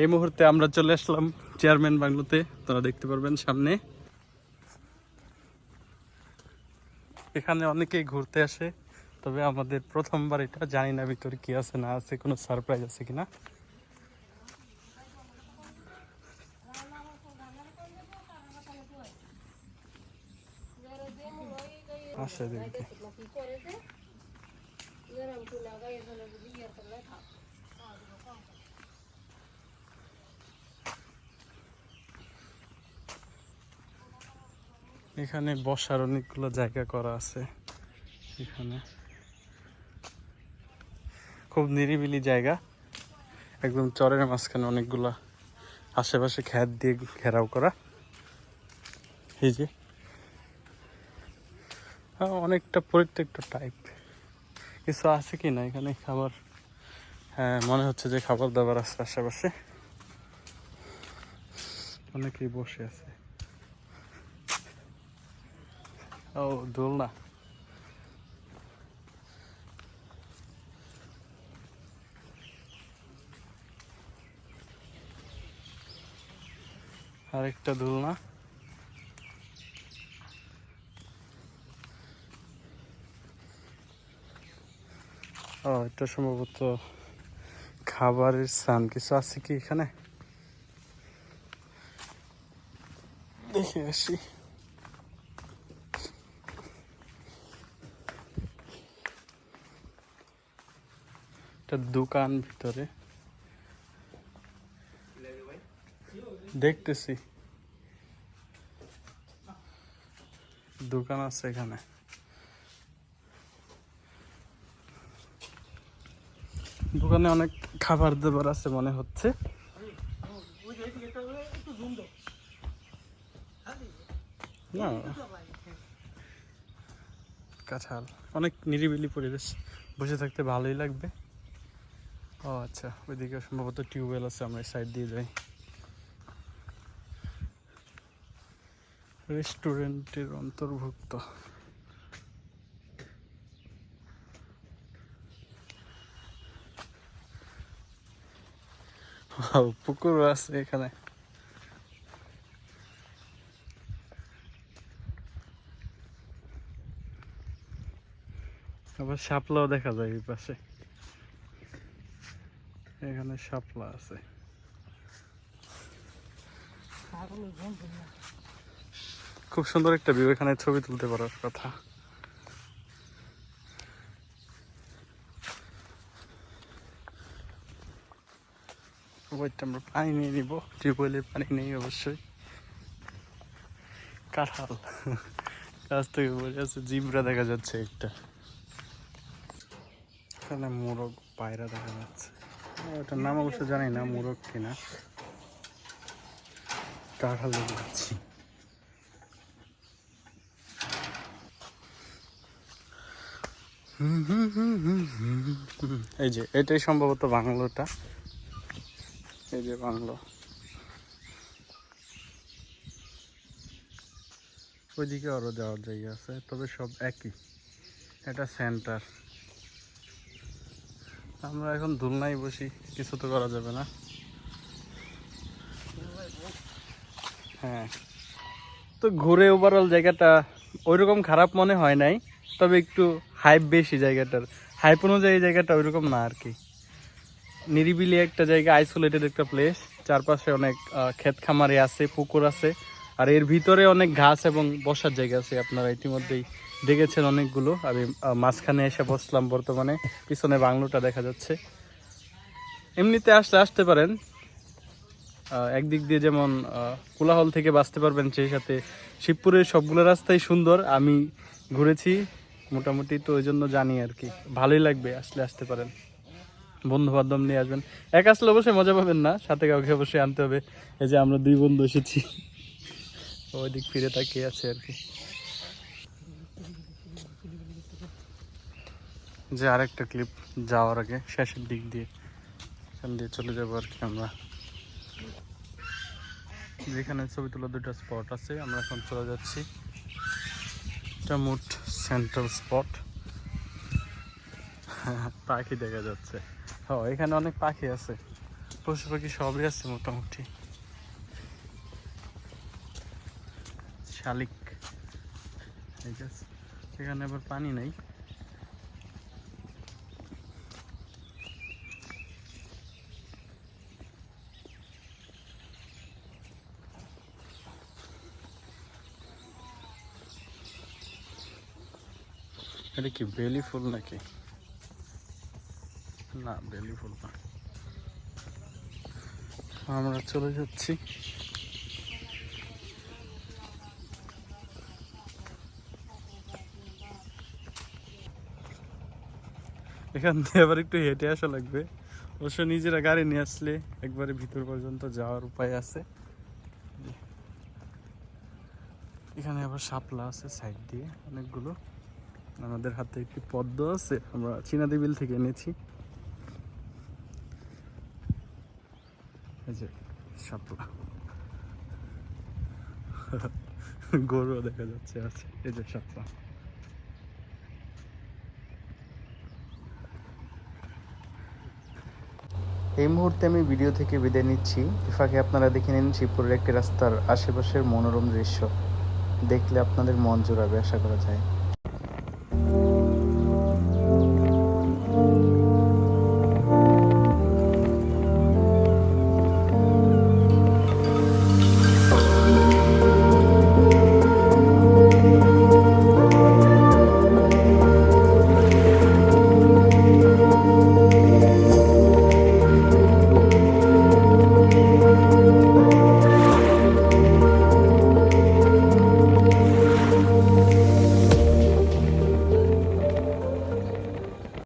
এই মুহূর্তে আমরা চলে আসলাম চেয়ারম্যান বাংলোতে। তোরা দেখতে পারবেন সামনে। এখানে অনেকেই ঘুরতে আসে, তবে আমাদের প্রথমবার এটা। জানি না ভিতরে কি আছে, না আছে, কোনো সারপ্রাইজ আছে কিনা। আসে দেখি। এখানে বসার অনেকগুলো জায়গা করা আছে এখানে। খুব নিরিবিলি জায়গা। একদম চরের মাঝখানে অনেকগুলা আশেপাশে খ্যাত দিয়ে ঘেরাও করা। এই যে। অনেকটা পরিত্যক্ত টাইপ কিছু আছে কি না এখানে খাবার? হ্যাঁ মনে হচ্ছে যে খাবার দাবার আছে আশেপাশে। অনেকেই বসে আছে। ও দোলনা আরেকটা দোলনা ও, এটা সম্ভবত খাবারের স্থান কিছু আছে কি এখানে? দেখে আসি। একটা দোকান ভিতরে। দেখতেছি। দোকান আছে এখানে। দোকানে অনেক খাবার দাবার আছে মনে হচ্ছে। না। কাঁঠাল। অনেক নিরিবিলি পরিবেশ। বসে থাকতে ভালোই লাগবে। ও আচ্ছা ওইদিকে সম্ভবত টিউবওয়েল আছে, আমরা সাইড দিয়ে যাই। রেস্টুরেন্টের অন্তর্ভুক্ত। পুকুরও আছে এখানে। আবার শাপলাও দেখা যায় এই পাশে। এখানে শাপলা আছে। খুব সুন্দর একটা ভিউ এখানে ছবি তুলতে পারার কথা। আমরা পানি নিয়ে নিব। টিউবওয়েলের পানি নেই অবশ্যই। কাঁঠাল। কাছ থেকে বলে আছে জিবরা দেখা যাচ্ছে একটা। এখানে মোরগ পায়রা দেখা যাচ্ছে। ওটার নাম অবশ্য জানি না, মোরগ কিনা। কাঁঠাল দেখে যাচ্ছি। এই যে, এটাই সম্ভবত বাংলোটা। এই যে বাংলো। ওইদিকে আরও যাওয়ার জায়গা আছে, তবে সব একই। এটা সেন্টার আমরা এখন দুলনায় বসি, কিছু তো করা যাবে না। হ্যাঁ। তো ঘুরে ওভারঅল জায়গাটা ওইরকম খারাপ মনে হয় নাই, তবে একটু হাইপ বেশি জায়গাটার। হাইপ অনুযায়ী জায়গাটা ওইরকম না আর কি। নিরিবিলি একটা জায়গা আইসোলেটেড একটা প্লেস চারপাশে অনেক ক্ষেত খামারে আছে, পুকুর আছে, আর এর ভিতরে অনেক ঘাস এবং বসার জায়গা আছে আপনারা ইতিমধ্যেই দেখেছেন অনেকগুলো। আমি মাঝখানে এসে বসলাম বর্তমানে, পিছনে বাংলোটা দেখা যাচ্ছে। এমনিতে আসলে আসতে পারেন। একদিক দিয়ে যেমন কোলাহল থেকে বাঁচতে পারবেন, সেই সাথে শিবপুরের সবগুলো রাস্তাই সুন্দর। আমি ঘুরেছি, মোটামুটি তো ওই জন্য জানি আর কি। ভালোই লাগবে আসলে আসতে পারেন। বন্ধু বান্ধব নিয়ে আসবেন। এক আসলে অবশ্যই মজা পাবেন না, সাথে কাউকে অবশ্যই আনতে হবে। এই যে আমরা দুই বন্ধু এসেছি। ওই দিক ফিরে তাকিয়ে আছে আর কি। যে আরেকটা ক্লিপ যাওয়ার আগে, শেষের দিক দিয়ে। এখান দিয়ে চলে যাব আর কি আমরা। যেখানে ছবি তোলা দুটো স্পট আছে, আমরা এখন চলে যাচ্ছি। এটা মোট সেন্ট্রাল স্পট পাখি দেখা যাচ্ছে। ও, এখানে অনেক পাখি আছে। পশু পাখি সবই আছে মোটামুটি। শালিক সেখানে আবার পানি নাই। এটা কি বেলি ফুল নাকি? না, বেলি ফুল না। আমরা চলে যাচ্ছি। এখান থেকে আবার একটু হেঁটে আসা লাগবে। অবশ্য নিজেরা গাড়ি নিয়ে আসলে একবারে ভিতর পর্যন্ত যাওয়ার উপায় আছে। এখানে আবার শাপলা আছে সাইড দিয়ে অনেকগুলো। আমাদের হাতে একটি পদ্ম আছে, আমরা চীনাদি বিল থেকে এনেছি। এই যে গরুও দেখা যাচ্ছে, আছে, এই যে শাপলা এই মুহূর্তে আমি ভিডিও থেকে বিদায় নিচ্ছি। ফাঁকে আপনারা দেখে নিন শিবপুরের একটি রাস্তার আশেপাশের মনোরম দৃশ্য। দেখলে আপনাদের মন জোড়াবে, আশা করা যায়। you